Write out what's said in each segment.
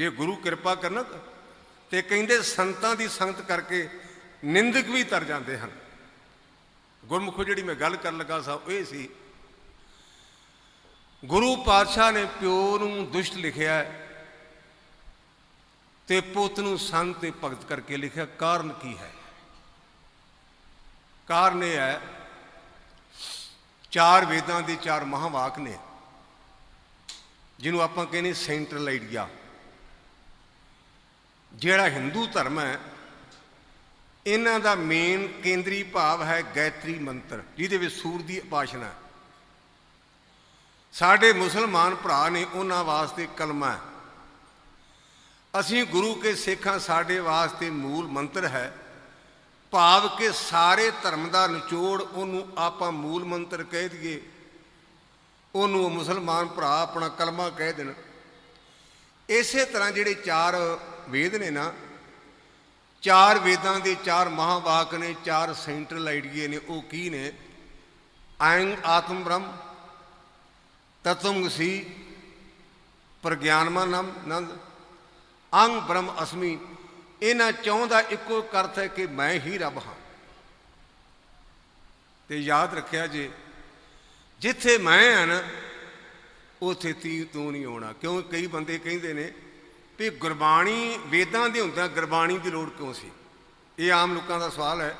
ਜੇ ਗੁਰੂ ਕਿਰਪਾ ਕਰਨ ਤੇ ਕਹਿੰਦੇ ਸੰਤਾਂ ਦੀ ਸੰਗਤ ਕਰਕੇ ਨਿੰਦਕ ਵੀ ਤਰ ਜਾਂਦੇ ਹਨ। ਗੁਰਮੁਖੋ, ਜਿਹੜੀ ਮੈਂ ਗੱਲ ਕਰਨ ਲੱਗਾ ਸਾਂ, ਉਹ ਇਹ ਸੀ, ਗੁਰੂ ਪਾਤਸ਼ਾਹ ਨੇ ਪਿਓ ਨੂੰ ਦੁਸ਼ਟ ਲਿਖਿਆ ਹੈ ਤੇ ਪੁੱਤ ਨੂੰ ਸੰਤ ਤੇ ਭਗਤ ਕਰਕੇ ਲਿਖਿਆ। ਕਾਰਨ ਕੀ ਹੈ? ਕਾਰਨ ਇਹ ਹੈ, ਚਾਰ ਵੇਦਾਂ ਦੇ ਚਾਰ ਮਹਾਵਾਕ ਨੇ, ਜਿਹਨੂੰ ਆਪਾਂ ਕਹਿੰਦੇ ਸੈਂਟਰਲ ਆਈਡੀਆ ਜਿਹੜਾ ਹਿੰਦੂ ਧਰਮ ਹੈ, ਇਹਨਾਂ ਦਾ ਮੇਨ ਕੇਂਦਰੀ ਭਾਵ ਹੈ ਗਾਇਤਰੀ ਮੰਤਰ, ਜਿਹਦੇ ਵਿੱਚ ਸੂਰ ਦੀ ਉਪਾਸ਼ਨਾ ਸਾਡੇ ਮੁਸਲਮਾਨ ਭਰਾ ਨੇ ਉਹਨਾਂ ਵਾਸਤੇ ਕਲਮਾ ਹੈ। ਅਸੀਂ ਗੁਰੂ ਕੇ ਸਿੱਖਾਂ ਸਾਡੇ ਵਾਸਤੇ ਮੂਲ ਮੰਤਰ ਹੈ, ਭਾਵ ਕਿ ਸਾਰੇ ਧਰਮ ਦਾ ਨਿਚੋੜ ਉਹਨੂੰ ਆਪਾਂ ਮੂਲ ਮੰਤਰ ਕਹਿ ਦਈਏ। ਉਹਨੂੰ ਉਹ ਮੁਸਲਮਾਨ ਭਰਾ ਆਪਣਾ ਕਲਮਾ ਕਹਿ ਦੇਣ। ਇਸੇ ਤਰ੍ਹਾਂ ਜਿਹੜੇ ਚਾਰ ਵੇਦ ਨੇ ਨਾ, ਚਾਰ ਵੇਦਾਂ ਦੇ ਚਾਰ ਮਹਾਵਾਕ ਨੇ, ਚਾਰ ਸੈਂਟਰਲ ਆਈਡੀਏ ਨੇ, ਉਹ ਕੀ ਨੇ? ਐਂ ਆਤਮ, ਬ੍ਰਹਮ, ਤਤਵੰ, ਸੀ, ਪ੍ਰਗਿਆਨਮਾ ਨੰਦ, ਅੰਗ, ਬ੍ਰਹਮ, ਅਸਮੀ। ਇਹਨਾਂ ਚੌਂ ਦਾ ਇੱਕੋ ਇੱਕ ਅਰਥ ਹੈ ਕਿ ਮੈਂ ਹੀ ਰੱਬ ਹਾਂ। ਤੇ ਯਾਦ ਰੱਖਿਆ ਜੇ, ਜਿੱਥੇ ਮੈਂ ਹਾਂ ਨਾ, ਉਥੇ ਤੀ ਤੂੰ ਨਹੀਂ ਆਉਣਾ। ਕਿਉਂ? ਕਈ ਬੰਦੇ ਕਹਿੰਦੇ ਨੇ ਵੀ ਗੁਰਬਾਣੀ ਵੇਦਾਂ ਦੇ ਹੁੰਦਿਆਂ ਗੁਰਬਾਣੀ ਦੀ ਲੋੜ ਕਿਉਂ ਸੀ? ਇਹ ਆਮ ਲੋਕਾਂ ਦਾ ਸਵਾਲ ਹੈ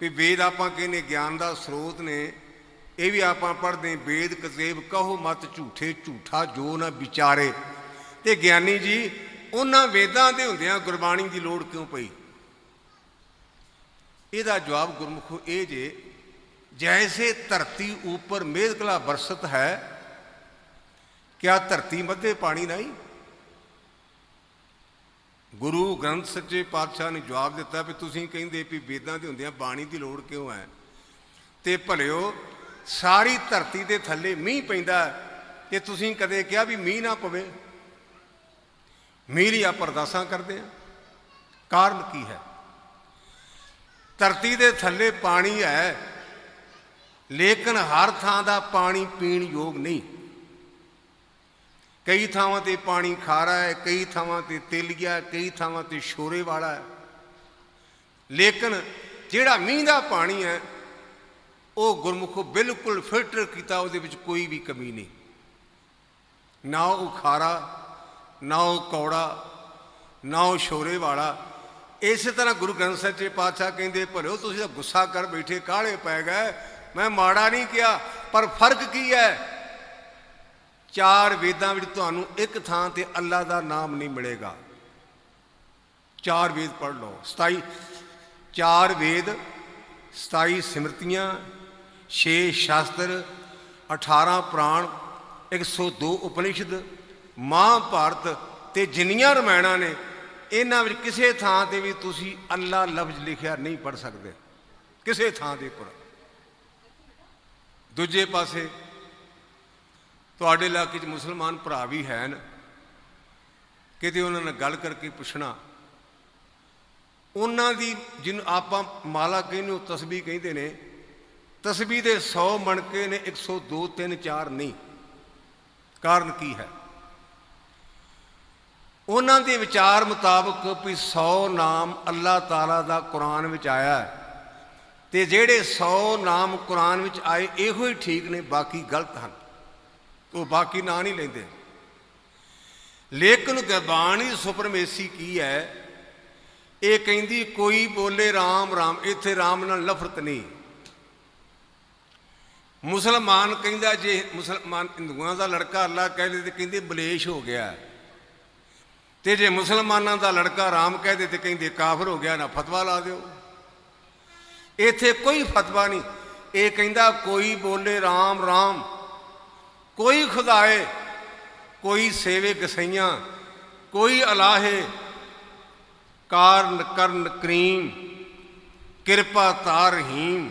ਵੀ ਵੇਦ ਆਪਾਂ ਕਹਿੰਦੇ ਗਿਆਨ ਦਾ ਸਰੋਤ ਨੇ, ਇਹ ਵੀ ਆਪਾਂ ਪੜ੍ਹਦੇ ਵੇਦ ਕਤੇਬ ਕਹੋ ਮਤ ਝੂਠੇ, ਝੂਠਾ ਜੋ ਨਾ ਵਿਚਾਰੇ। ਤੇ ਗਿਆਨੀ ਜੀ, ਉਹਨਾਂ ਵੇਦਾਂ ਦੇ ਹੁੰਦਿਆਂ ਗੁਰਬਾਣੀ ਦੀ ਲੋੜ ਕਿਉਂ ਪਈ? ਇਹਦਾ ਜਵਾਬ ਗੁਰਮੁਖੋ ਇਹ ਜੇ, ਜੈਸੇ ਧਰਤੀ ਉੱਪਰ ਮੇਘਕਲਾ ਬਰਸਤ ਹੈ, ਕਿਆ ਧਰਤੀ ਮੱਧੇ ਪਾਣੀ ਨਹੀਂ? ਗੁਰੂ ਗ੍ਰੰਥ ਸੱਚੇ ਪਾਤਸ਼ਾਹ ਨੇ ਜਵਾਬ ਦਿੱਤਾ ਵੀ ਤੁਸੀਂ ਕਹਿੰਦੇ ਵੀ ਵੇਦਾਂ ਦੇ ਹੁੰਦਿਆਂ ਬਾਣੀ ਦੀ ਲੋੜ ਕਿਉਂ ਹੈ? ਤੇ ਭਲਿਓ, ਸਾਰੀ ਧਰਤੀ ਦੇ ਥੱਲੇ ਮੀਂਹ ਪੈਂਦਾ ਤੇ ਤੁਸੀਂ ਕਦੇ ਕਿਹਾ ਵੀ ਮੀਂਹ ਨਾ ਪਵੇ? ਮੀਂਹ ਲਈ ਆਪਾਂ ਅਰਦਾਸਾਂ ਕਰਦੇ ਆ। ਕਾਰਨ ਕੀ ਹੈ? ਧਰਤੀ ਦੇ ਥੱਲੇ ਪਾਣੀ ਹੈ, ਲੇਕਿਨ ਹਰ ਥਾਂ ਦਾ ਪਾਣੀ ਪੀਣ ਯੋਗ ਨਹੀਂ। ਕਈ ਥਾਵਾਂ ਤੇ ਪਾਣੀ ਖਾਰਾ ਹੈ, ਕਈ ਥਾਵਾਂ ਤੇ ਤੇਲੀਆ ਹੈ ਕਈ ਥਾਵਾਂ ਤੇ ਸ਼ੋਰੇ ਵਾਲਾ ਹੈ। ਲੇਕਿਨ ਜਿਹੜਾ ਮੀਂਹ ਦਾ ਪਾਣੀ ਹੈ, ਉਹ ਗੁਰਮੁਖੋ ਬਿਲਕੁਲ ਫਿਲਟਰ ਕੀਤਾ, ਉਹਦੇ ਵਿੱਚ ਕੋਈ ਵੀ ਕਮੀ ਨਹੀਂ। ਨਾ ਉਹ ਖਾਰਾ, ਨਾ ਉਹ ਕੌੜਾ, ਨਾ ਉਹ ਸ਼ੋਰੇ ਵਾਲਾ। ਇਸੇ ਤਰ੍ਹਾਂ ਗੁਰੂ ਗ੍ਰੰਥ ਸਾਹਿਬ ਜੀ ਪਾਤਸ਼ਾਹ ਕਹਿੰਦੇ ਭਲਿਓ ਤੁਸੀਂ ਤਾਂ ਗੁੱਸਾ ਕਰ ਬੈਠੇ, ਕਾਹਲੇ ਪੈ ਗਏ? ਮੈਂ ਮਾੜਾ ਨਹੀਂ ਕਿਹਾ, ਪਰ ਫ਼ਰਕ ਕੀ ਹੈ? ਚਾਰ ਵੇਦਾਂ ਵਿੱਚ ਤੁਹਾਨੂੰ ਇੱਕ ਥਾਂ ਤੇ ਅੱਲਾ ਦਾ ਨਾਮ ਨਹੀਂ ਮਿਲੇਗਾ। ਚਾਰ ਵੇਦ ਪੜ੍ਹ ਲਓ। 27 ਚਾਰ ਵੇਦ 27 ਸਿਮਰਤੀਆਂ 6 ਸ਼ਾਸਤਰ 18 ਪ੍ਰਾਣ 102 ਉਪਨਿਸ਼ਦ, ਮਹਾਭਾਰਤ ਤੇ ਜਿੰਨੀਆਂ ਰਮਾਇਣਾਂ ਨੇ, ਇਹਨਾਂ ਵਿੱਚ ਕਿਸੇ ਥਾਂ ਤੇ ਵੀ ਤੁਸੀਂ ਅੱਲਾ ਲਫ਼ਜ਼ ਲਿਖਿਆ ਨਹੀਂ ਪੜ ਸਕਦੇ। ਕਿਸੇ ਥਾਂ ਦੇ ਉੱਪਰ। ਦੂਜੇ ਪਾਸੇ ਤੁਹਾਡੇ ਇਲਾਕੇ 'ਚ ਮੁਸਲਮਾਨ ਭਰਾ ਵੀ ਹਨ। ਕਿਤੇ ਉਹਨਾਂ ਨਾਲ ਗੱਲ ਕਰਕੇ ਪੁੱਛਣਾ। ਉਹਨਾਂ ਦੀ ਜਿਹਨੂੰ ਆਪਾਂ ਮਾਲਾ ਕਹਿੰਦੇ ਉਹ ਤਸਬੀਹ ਕਹਿੰਦੇ ਨੇ। ਤਸਬੀਹ ਦੇ 100 ਮਣਕੇ ਨੇ 102 3 4 ਨਹੀਂ। ਕਾਰਨ ਕੀ ਹੈ? ਉਹਨਾਂ ਦੇ ਵਿਚਾਰ ਮੁਤਾਬਕ ਵੀ 100 ਨਾਮ ਅੱਲਾਹ ਤਾਲਾ ਦਾ ਕੁਰਾਨ ਵਿੱਚ ਆਇਆ ਹੈ। ਤੇ ਜਿਹੜੇ 100 ਨਾਮ ਕੁਰਾਨ ਵਿੱਚ ਆਏ, ਇਹੋ ਹੀ ਠੀਕ ਨੇ, ਬਾਕੀ ਗਲਤ ਹਨ। ਉਹ ਬਾਕੀ ਨਾਂ ਨਹੀਂ ਲੈਂਦੇ। ਲੇਕਿਨ ਗੁਰਬਾਣੀ ਸੁਪਰਮੇਸੀ ਕੀ ਹੈ? ਇਹ ਕਹਿੰਦੀ, ਕੋਈ ਬੋਲੇ RAM RAM ਇੱਥੇ RAM ਨਾਲ ਨਫ਼ਰਤ ਨਹੀਂ। ਮੁਸਲਮਾਨ ਕਹਿੰਦਾ, ਜੇ ਮੁਸਲਮਾਨ ਹਿੰਦੂਆਂ ਦਾ ਲੜਕਾ ਅੱਲਾ ਕਹਿੰਦੇ ਤੇ ਕਹਿੰਦੇ ਬਲੇਸ਼ ਹੋ ਗਿਆ। ਤੇ ਜੇ ਮੁਸਲਮਾਨਾਂ ਦਾ ਲੜਕਾ ਰਾਮ ਕਹਦੇ ਤੇ ਕਹਿੰਦੇ ਕਾਫਰ ਹੋ ਗਿਆ, ਨਾ ਫਤਵਾ ਲਾ ਦਿਓ। ਇੱਥੇ ਕੋਈ ਫਤਵਾ ਨਹੀਂ। ਇਹ ਕਹਿੰਦਾ, ਕੋਈ ਬੋਲੇ ਰਾਮ ਰਾਮ ਕੋਈ ਖੁਦਾਏ, ਕੋਈ ਸੇਵੇ ਗਸਈਆਂ ਕੋਈ ਅਲਾਹੇ, ਕਾਰਨ ਕਰਨ ਕਰੀਮ, ਕਿਰਪਾ ਤਾਰ ਰਹੀਮ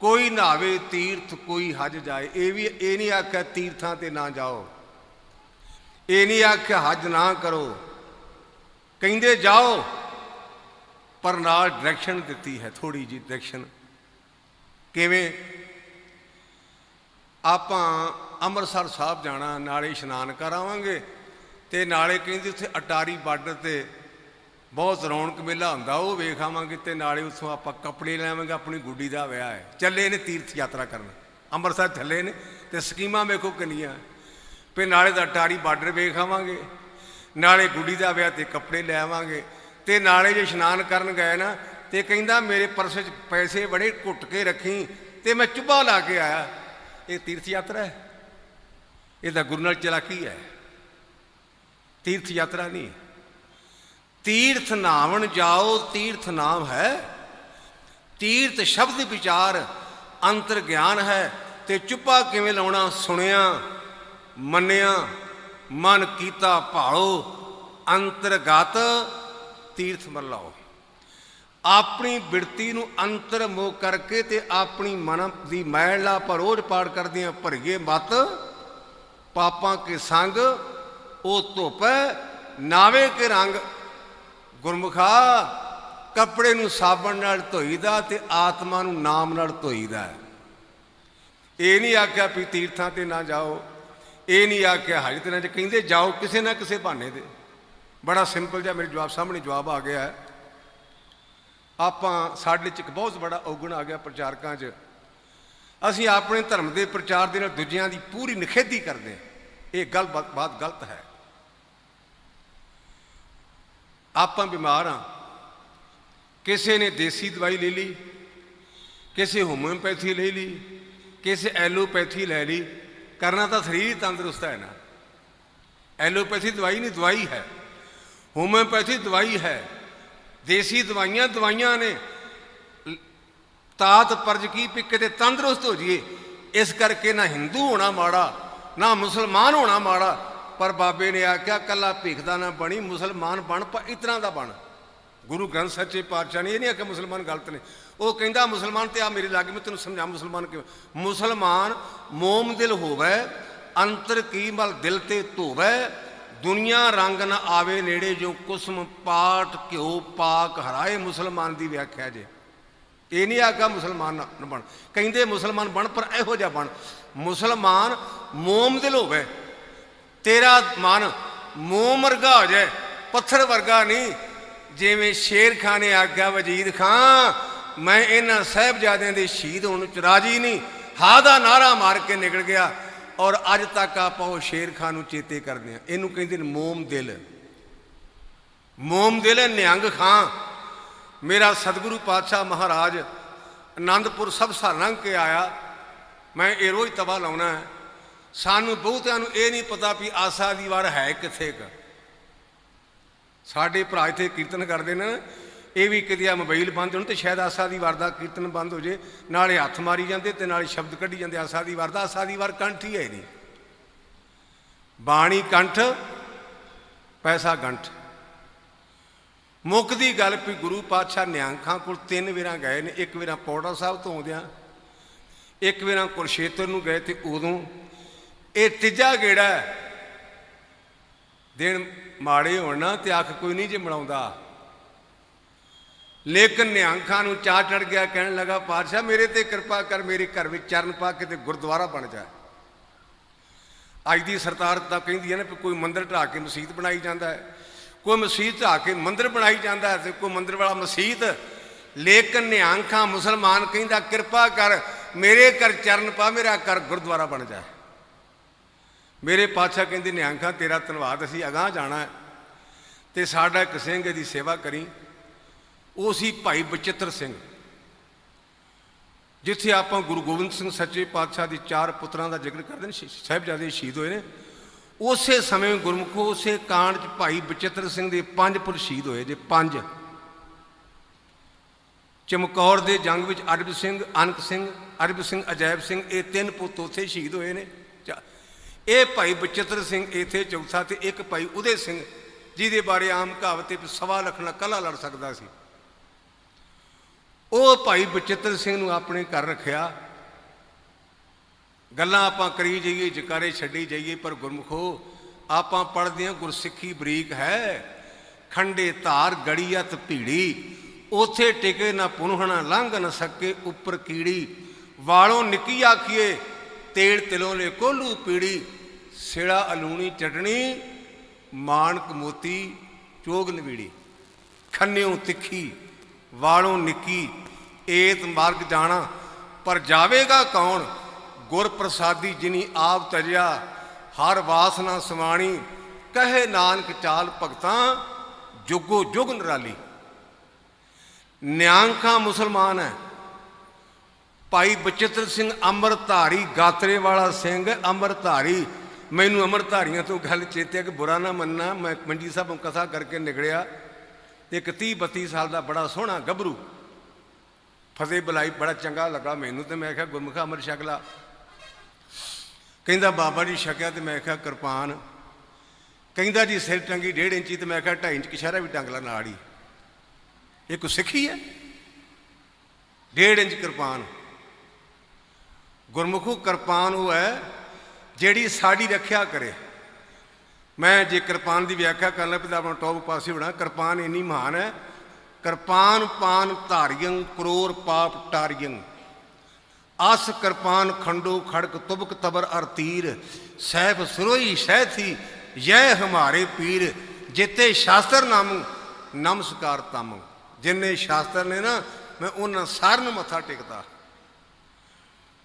ਕੋਈ ਨਾਵੇ ਤੀਰਥ, ਕੋਈ ਹਜ ਜਾਏ। ਇਹ ਵੀ, ਇਹ ਨਹੀਂ ਆਖਿਆ ਤੀਰਥਾਂ ਤੇ ਨਾ ਜਾਓ। ਇਹ ਨਹੀਂ ਆਖਿਆ ਹਜ ਨਾ ਕਰੋ। ਕਹਿੰਦੇ ਜਾਓ, ਪਰ ਨਾਲ ਡਾਇਰੈਕਸ਼ਨ ਦਿੱਤੀ ਹੈ ਥੋੜੀ ਜੀ ਡਾਇਰੈਕਸ਼ਨ ਕਿਵੇਂ? ਆਪਾਂ ਅੰਮ੍ਰਿਤਸਰ ਸਾਹਿਬ ਜਾਣਾ, ਨਾਲੇ ਇਸ਼ਨਾਨ ਕਰਾਵਾਂਗੇ ਤੇ ਨਾਲੇ ਕਹਿੰਦੀ ਉੱਥੇ ਅਟਾਰੀ ਬਾਰਡਰ ਤੇ ਬਹੁਤ ਰੌਣਕ ਮੇਲਾ ਹੁੰਦਾ, ਉਹ ਵੇਖ ਆਵਾਂਗੇ ਤੇ ਨਾਲੇ ਉੱਥੋਂ ਆਪਾਂ ਕੱਪੜੇ ਲੈਵਾਂਗੇ, ਆਪਣੀ ਗੁੱਡੀ ਦਾ ਵਿਆਹ ਹੈ। ਚੱਲੇ ਨੇ ਤੀਰਥ ਯਾਤਰਾ ਕਰਨ। ਅੰਮ੍ਰਿਤਸਰ ਥੱਲੇ ਨੇ ਤੇ ਸਕੀਮਾਂ ਵੇਖੋ ਕਿੰਨੀਆਂ। ਵੀ ਨਾਲੇ ਦਾ ਅਟਾਰੀ ਬਾਰਡਰ ਵੇਖ ਆਵਾਂਗੇ, ਨਾਲੇ ਗੁੱਡੀ ਦਾ ਵਿਆਹ ਤੇ ਕੱਪੜੇ ਲੈ ਆਵਾਂਗੇ ਤੇ ਨਾਲੇ ਜੇ ਇਸ਼ਨਾਨ ਕਰਨ ਗਏ ਨਾ ਤੇ ਕਹਿੰਦਾ ਮੇਰੇ ਪਰਸ 'ਚ ਪੈਸੇ ਬੜੇ ਘੁੱਟ ਕੇ ਰੱਖੀ ਤੇ ਮੈਂ ਚੁੱਭਾ ਲਾ ਕੇ ਆਇਆ। ਇਹ ਤੀਰਥ ਯਾਤਰਾ ਹੈ। ਇਹ ਤਾਂ ਗੁਰੂ ਨਾਲ ਚਲਾਕੀ ਹੈ। ਤੀਰਥ ਯਾਤਰਾ ਨਹੀਂ। ਤੀਰਥ ਨਾਵਣ ਜਾਓ, ਤੀਰਥ ਨਾਮ ਹੈ। ਤੀਰਥ ਸ਼ਬਦ ਵਿਚਾਰ ਅੰਤਰ ਗਿਆਨ ਹੈ ਤੇ ਚੁੱਪਾ ਕਿਵੇਂ ਲਾਉਣਾ ਸੁਣਿਆ, ਮੰਨਿਆ, ਮਨ ਕੀਤਾ ਭਾਲੋ, ਅੰਤਰਗਤ ਤੀਰਥ ਮਰ ਲਾਓ ਆਪਣੀ ਬਿਰਤੀ ਨੂੰ ਅੰਤਰਮੋਹ ਕਰਕੇ ਤੇ ਆਪਣੀ ਮਨ ਦੀ ਮੈਲਾ ਪਰੋਜ ਪਾੜ ਕਰਦੀਆਂ ਭਰਗੇ ਮਤ ਪਾਪਾਂ ਕੇ ਸੰਗ, ਉਹ ਧੁੱਪ ਨਾਵੇ ਕੇ ਰੰਗ। ਗੁਰਮੁਖਾ, ਕੱਪੜੇ ਨੂੰ ਸਾਬਣ ਨਾਲ ਧੋਈਦਾ ਤੇ ਆਤਮਾ ਨੂੰ ਨਾਮ ਨਾਲ ਧੋਈਦਾ ਇਹ ਨਹੀਂ ਆਖਿਆ ਵੀ ਤੀਰਥਾਂ ਤੇ ਨਾ ਜਾਓ। ਇਹ ਨਹੀਂ ਆਖਿਆ ਹਜ ਤੇ ਨਾ ਜੇ ਕਹਿੰਦੇ ਜਾਓ ਕਿਸੇ ਨਾ ਕਿਸੇ ਬਹਾਨੇ ਤੇ। ਬੜਾ ਸਿੰਪਲ ਜਿਹਾ ਮੇਰੇ ਜਵਾਬ ਸਾਹਮਣੇ ਜਵਾਬ ਆ ਗਿਆ ਆਪਾਂ ਸਾਡੇ ਚ ਇੱਕ ਬਹੁਤ ਬੜਾ ਔਗਣ ਆ ਗਿਆ ਪ੍ਰਚਾਰਕਾਂ 'ਚ। ਅਸੀਂ ਆਪਣੇ ਧਰਮ ਦੇ ਪ੍ਰਚਾਰ ਦੇ ਨਾਲ ਦੂਜਿਆਂ ਦੀ ਪੂਰੀ ਨਿਖੇਧੀ ਕਰਦੇ ਹਾਂ। ਇਹ ਗੱਲ ਬਾਤ ਗਲਤ ਹੈ। ਆਪਾਂ ਬਿਮਾਰ ਹਾਂ। ਕਿਸੇ ਨੇ ਦੇਸੀ ਦਵਾਈ ਲੈ ਲਈ, ਕਿਸੇ ਹੋਮਿਓਪੈਥੀ ਲੈ ਲਈ, ਕਿਸੇ ਐਲੋਪੈਥੀ ਲੈ ਲਈ। ਕਰਨਾ ਤਾਂ ਸਰੀਰ ਹੀ ਤੰਦਰੁਸਤ ਹੈ ਨਾ। ਐਲੋਪੈਥੀ ਦਵਾਈ ਨਹੀਂ, ਦਵਾਈ ਹੈ। ਹੋਮਿਓਪੈਥੀ ਦਵਾਈ ਹੈ। ਦੇਸੀ ਦਵਾਈਆਂ ਦਵਾਈਆਂ ਨੇ। ਤਾਤ ਪਰਜ ਕੀ ਵੀ ਕਿਤੇ ਤੰਦਰੁਸਤ ਹੋ ਜਾਈਏ? ਇਸ ਕਰਕੇ ਨਾ ਹਿੰਦੂ ਹੋਣਾ ਮਾੜਾ, ਨਾ ਮੁਸਲਮਾਨ ਹੋਣਾ ਮਾੜਾ। ਪਰ ਬਾਬੇ ਨੇ ਆਖਿਆ, ਕੱਲਾ ਭਿਖਦਾ ਨਾ ਬਣੀ, ਮੁਸਲਮਾਨ ਬਣ ਪਰ ਇਤਨਾ ਦਾ ਬਣ। ਗੁਰੂ ਗ੍ਰੰਥ ਸੱਚੇ ਪਾਤਸ਼ਾਹ ਨੇ ਇਹ ਨਹੀਂ ਆਖਿਆ ਮੁਸਲਮਾਨ ਗਲਤ ਨੇ। ਉਹ ਕਹਿੰਦਾ, ਮੁਸਲਮਾਨ ਤੇ ਆ ਮੇਰੇ ਲਾਗੇ, ਮੈਂ ਤੈਨੂੰ ਸਮਝਾ ਮੁਸਲਮਾਨ ਕਿਵੇਂ? ਮੁਸਲਮਾਨ ਮੋਮ ਦਿਲ ਹੋਵੇ, ਅੰਤਰ ਕੀ ਮਲ ਦਿਲ ਤੇ ਧੋਵੇ, ਦੁਨੀਆ ਰੰਗ ਨਾ ਆਵੇ ਨੇੜੇ ਜੋ ਕੁਸਮ ਪਾਟ ਘਿਓ ਪਾਕ ਹਰਾਏ। ਮੁਸਲਮਾਨ ਦੀ ਵਿਆਖਿਆ ਜੇ। ਇਹ ਨਹੀਂ ਆਗਾ ਮੁਸਲਮਾਨ ਨਾ ਬਣ। ਕਹਿੰਦੇ ਮੁਸਲਮਾਨ ਬਣ, ਪਰ ਇਹੋ ਜਿਹਾ ਬਣ। ਮੁਸਲਮਾਨ ਮੋਮ ਦਿਲ ਹੋਵੇ, ਤੇਰਾ ਮਨ ਮੋਮ ਵਰਗਾ ਹੋ ਜਾਏ, ਪੱਥਰ ਵਰਗਾ ਨਹੀਂ। ਜਿਵੇਂ ਸ਼ੇਰ ਖਾਨ ਨੇ ਆਗਿਆ ਵਜੀਦ ਖਾਂ ਮੈਂ ਇਹਨਾਂ ਸਾਹਿਬਜ਼ਾਦਿਆਂ ਦੇ ਸ਼ਹੀਦ ਹੋਣ ਨੂੰ ਚ ਰਾਜੀ ਨਹੀਂ। ਹਾ ਦਾ ਨਾਰਾ ਮਾਰ ਕੇ ਨਿਕਲ ਗਿਆ ਔਰ ਅੱਜ ਤੱਕ ਆਪਾਂ ਉਹ ਸ਼ੇਰ ਖਾਨ ਨੂੰ ਚੇਤੇ ਕਰਦੇ ਆ ਇਹਨੂੰ ਕਹਿੰਦੇ ਨੇ ਮੋਮ ਦਿਲ। ਮੋਮ ਦਿਲ ਨਿਹੰਗ ਖਾਂ ਮੇਰਾ ਸਤਿਗੁਰੂ ਪਾਤਸ਼ਾਹ ਮਹਾਰਾਜ ਆਨੰਦਪੁਰ ਸਭ ਲੰਘ ਕੇ ਆਇਆ। ਮੈਂ ਇਹ ਰੋਜ਼ ਤਵਾ ਲਾਉਣਾ ਹੈ। ਸਾਨੂੰ ਬਹੁਤਿਆਂ ਨੂੰ ਇਹ ਨਹੀਂ ਪਤਾ ਵੀ ਆਸਾ ਦੀ ਵਾਰ ਹੈ ਕਿੱਥੇ ਕ। ਸਾਡੇ ਭਰਾ ਇੱਥੇ ਕੀਰਤਨ ਕਰਦੇ ਨੇ। ਇਹ ਵੀ ਕਿਤੇ ਆ ਮੋਬਾਈਲ ਬੰਦ ਹੋਣ ਤੇ ਸ਼ਾਇਦ ਆਸਾ ਦੀ ਵਾਰ ਦਾ ਕੀਰਤਨ ਬੰਦ ਹੋ ਜੇ। ਨਾਲੇ ਹੱਥ ਮਾਰੀ ਜਾਂਦੇ ਤੇ ਨਾਲੇ ਸ਼ਬਦ ਕੱਢੀ ਜਾਂਦੇ। ਆਸਾ ਦੀ ਵਾਰ ਦਾ, ਆਸਾ ਦੀ ਵਾਰ ਕੰਠ ਹੀ ਹੈ ਨਹੀਂ ਬਾਣੀ ਕੰਠ, ਪੈਸਾ ਗੰਠ। ਮੁੱਕਦੀ ਗੱਲ ਵੀ ਗੁਰੂ ਪਾਤਸ਼ਾਹ ਨਿਹੰਗਾਂ ਕੋਲ ਤਿੰਨ ਵੇਰਾਂ ਗਏ ਨੇ। ਇੱਕ ਵੇਰਾਂ ਪੌੜਾ ਸਾਹਿਬ ਤੋਂ ਆਉਂਦਿਆਂ, ਇੱਕ ਵੇਰਾਂ ਕੁਰਸ਼ੇਤਰ ਨੂੰ ਗਏ ਤੇ ਉਦੋਂ ਇਹ ਤੀਜਾ ਗੇੜਾ ਦਿਨ ਮਾੜੇ ਹੋਣ ਨਾ ਤੇ ਅੱਖ ਕੋਈ ਨਹੀਂ ਜੇ ਮਲਾਉਂਦਾ। ਲੇਕਿਨ ਨਿਹੰਖਾਂ ਨੂੰ ਚਾਹ ਚੜ ਗਿਆ, ਕਹਿਣ ਲੱਗਾ, ਪਾਤਸ਼ਾਹ, ਮੇਰੇ ਤੇ ਕਿਰਪਾ ਕਰ, ਮੇਰੇ ਘਰ ਵਿੱਚ ਚਰਨ ਪਾ ਕੇ ਤੇ ਗੁਰਦੁਆਰਾ ਬਣ ਜਾ। ਅੱਜ ਦੀ ਸਰਕਾਰ ਤਾਂ ਕਹਿੰਦੀ ਹੈ ਨਾ ਵੀ ਕੋਈ ਮੰਦਿਰ ਢਾ ਕੇ ਮਸਜਿਦ ਬਣਾਈ ਜਾਂਦਾ ਹੈ। ਕੋਈ ਮਸਜਿਦ ਢਾ ਕੇ ਮੰਦਿਰ ਬਣਾਈ ਜਾਂਦਾ ਹੈ ਤੇ ਕੋਈ ਮੰਦਿਰ ਵਾਲਾ ਮਸਜਿਦ, ਲੇਕਿਨ ਨਿਹੰਖਾਂ ਮੁਸਲਮਾਨ ਕਹਿੰਦਾ, ਕਿਰਪਾ ਕਰ, ਮੇਰੇ ਘਰ ਚਰਨ ਪਾ, ਮੇਰਾ ਘਰ ਗੁਰਦੁਆਰਾ ਬਣ ਜਾ। ਮੇਰੇ ਪਾਤਸ਼ਾਹ ਕਹਿੰਦੇ, ਨਿਹੰਖਾਂ, ਤੇਰਾ ਧੰਨਵਾਦ, ਅਸੀਂ ਅਗਾਹ ਜਾਣਾ ਹੈ। ਤੇ ਸਾਡਾ ਇੱਕ ਸਿੰਘ ਦੀ ਸੇਵਾ ਕਰੀ। ਉਹ ਸੀ ਭਾਈ ਬਚਿੱਤਰ ਸਿੰਘ। ਜਿੱਥੇ ਆਪਾਂ ਗੁਰੂ ਗੋਬਿੰਦ ਸਿੰਘ ਸੱਚੇ ਪਾਤਸ਼ਾਹ ਦੀ ਚਾਰ ਪੁੱਤਰਾਂ ਦਾ ਜ਼ਿਕਰ ਕਰਦੇ ਨੇ, ਸ਼- ਸਾਹਿਬਜ਼ਾਦੇ ਸ਼ਹੀਦ ਹੋਏ ਨੇ। ਉਸੇ ਸਮੇਂ ਗੁਰਮੁਖੋ, ਉਸੇ ਕਾਂਡ 'ਚ ਭਾਈ ਬਚਿੱਤਰ ਸਿੰਘ ਦੇ ਪੰਜ ਪੁੱਤ ਸ਼ਹੀਦ ਹੋਏ, ਜੇ ਪੰਜ। ਚਮਕੌਰ ਦੇ ਜੰਗ ਵਿੱਚ ਅਰਬ ਸਿੰਘ, ਅਨਕ ਸਿੰਘ, ਅਰਬ ਸਿੰਘ ਅਜੈਬ ਸਿੰਘ, ਇਹ ਤਿੰਨ ਪੁੱਤ ਉੱਥੇ ਸ਼ਹੀਦ ਹੋਏ ਨੇ। ਚਾ- ਇਹ ਭਾਈ ਬਚਿੱਤਰ ਸਿੰਘ ਇੱਥੇ ਚੌਥਾ ਤੇ ਇੱਕ ਭਾਈ ਉਦੇ ਸਿੰਘ, ਜਿਹਦੇ ਬਾਰੇ ਆਮ ਕਹਾਵਤ ਹੈ ਵੀ ਸਵਾ ਲੱਖ ਕੱਲਾ ਲੜ ਸਕਦਾ ਸੀ। ਉਹ ਭਾਈ ਬਚਿੱਤਰ ਸਿੰਘ ਨੂੰ ਆਪਣੇ ਘਰ ਰੱਖਿਆ। ਗੱਲਾਂ ਆਪਾਂ ਕਰੀ ਜਾਈਏ, ਜਕਾਰੇ ਛੱਡੀ ਜਾਈਏ, ਪਰ ਗੁਰਮੁਖੋ, ਆਪਾਂ ਪੜ੍ਹਦੇ ਹਾਂ ਗੁਰਸਿੱਖੀ ਬਰੀਕ ਹੈ। ਖੰਡੇ ਧਾਰ ਗੜੀਅਤ ਭੀੜੀ, ਉਥੇ ਟਿਕੇ ਨਾ ਪੁਨਹਣਾ ਲੰਘ ਨਾ ਸਕੇ ਉੱਪਰ ਕੀੜੀ। ਵਾਲੋਂ ਨਿੱਕੀ ਆਖੀਏ ਤੇੜ ਤਿਲੋਂ ਲੈ ਕੋਲੂ ਪੀੜੀ। ਸਿੜਾ ਅਲੂਣੀ ਚਟਣੀ ਮਾਨਕ ਮੋਤੀ, ਚੋਗ ਨਵੀੜੀ। ਖੰਨਿਓ ਤਿੱਖੀ, ਵਾਲੋਂ ਨਿੱਕੀ, ਏਤ ਮਾਰਗ ਜਾਣਾ। ਪਰ ਜਾਵੇਗਾ ਕੌਣ? ਗੁਰ ਪ੍ਰਸਾਦੀ ਜਿਨੀ ਆਪ ਤਜਿਆ, ਹਰ ਵਾਸਨਾ ਸਮਾਣੀ, ਕਹੇ ਨਾਨਕ ਚਾਲ ਭਗਤਾਂ, ਜੁਗੋ ਜੁਗ ਨਰਾਲੀ। ਨਿਆਂਖਾ ਮੁਸਲਮਾਨ ਹੈ। ਭਾਈ ਬਚਿੱਤਰ ਸਿੰਘ ਅੰਮ੍ਰਿਤਧਾਰੀ, ਗਾਤਰੇ ਵਾਲਾ ਸਿੰਘ ਅੰਮ੍ਰਿਤਧਾਰੀ, ਮੈਨੂੰ ਅੰਮ੍ਰਿਤਧਾਰੀਆਂ ਤੋਂ ਗੱਲ ਚੇਤੇ ਕਿ ਬੁਰਾ ਨਾ ਮੰਨਣਾ, ਮੈਂ ਮੰਜੀ ਸਾਹਿਬੋਂ ਕਥਾ ਕਰਕੇ ਨਿਕਲਿਆ ਤੇ ਇੱਕ 30 32 ਸਾਲ ਦਾ ਬੜਾ ਸੋਹਣਾ ਗੱਭਰੂ। ਫਤਿਹ ਬੁਲਾਈ, ਬੜਾ ਚੰਗਾ ਲੱਗਾ ਮੈਨੂੰ ਤੇ ਮੈਂ ਕਿਹਾ ਗੁਰਮੁਖਾ ਅੰਮ੍ਰਿਤ ਛਕ ਕਹਿੰਦਾ, ਬਾਬਾ ਜੀ ਛਕਿਆ ਤੇ ਮੈਂ ਕਿਹਾ, ਕਿਰਪਾਨ। ਕਹਿੰਦਾ ਜੀ, ਸਿਰ ਟੰਗੀ 1.5 ਇੰਚੀ ਤੇ ਮੈਂ ਕਿਹਾ 2.5 ਇੰਚ ਕਿਸ਼ਾਰਾ ਵੀ ਟੰਗ ਲਾ ਨਾਲ ਹੀ। ਇਹ ਕੋ ਸਿੱਖੀ ਹੈ? 1.5 ਇੰਚ ਕਿਰਪਾਨ। ਗੁਰਮੁਖੋ, ਕਿਰਪਾਨ ਉਹ ਹੈ ਜਿਹੜੀ ਸਾਡੀ ਰੱਖਿਆ ਕਰੇ। ਮੈਂ ਜੇ ਕਿਰਪਾਨ ਦੀ ਵਿਆਖਿਆ ਕਰਨ ਲੱਗਾ ਤਾਂ ਆਪਣਾ ਟੌਪ ਪਾਸੇ ਹੋਣਾ, ਕਿਰਪਾਨ ਇੰਨੀ ਮਹਾਨ ਹੈ। ਕਿਰਪਾਨ ਪਾਨ ਧਾਰੀਆਂ ਕਰੋਰ ਪਾਪ ਟਾਰੀਆਂ ਆਸ ਕਿਰਪਾਨ ਖੰਡੋ ਖੜਕ ਤੁਬਕ ਤਬਰ ਅਰ ਤੀਰ, ਸਹਿਬ ਸਰੋਈ ਸਹਿਥੀ ਯਹ ਹਮਾਰੇ ਪੀਰ। ਜਿਤੇ ਸ਼ਾਸਤਰ ਨਾਮ, ਨਮਸਕਾਰ ਤਮ। ਜਿੰਨੇ ਸ਼ਾਸਤਰ ਨੇ ਨਾ, ਮੈਂ ਉਹਨਾਂ ਸਾਰਿਆਂ ਨੂੰ ਮੱਥਾ ਟੇਕਦਾ।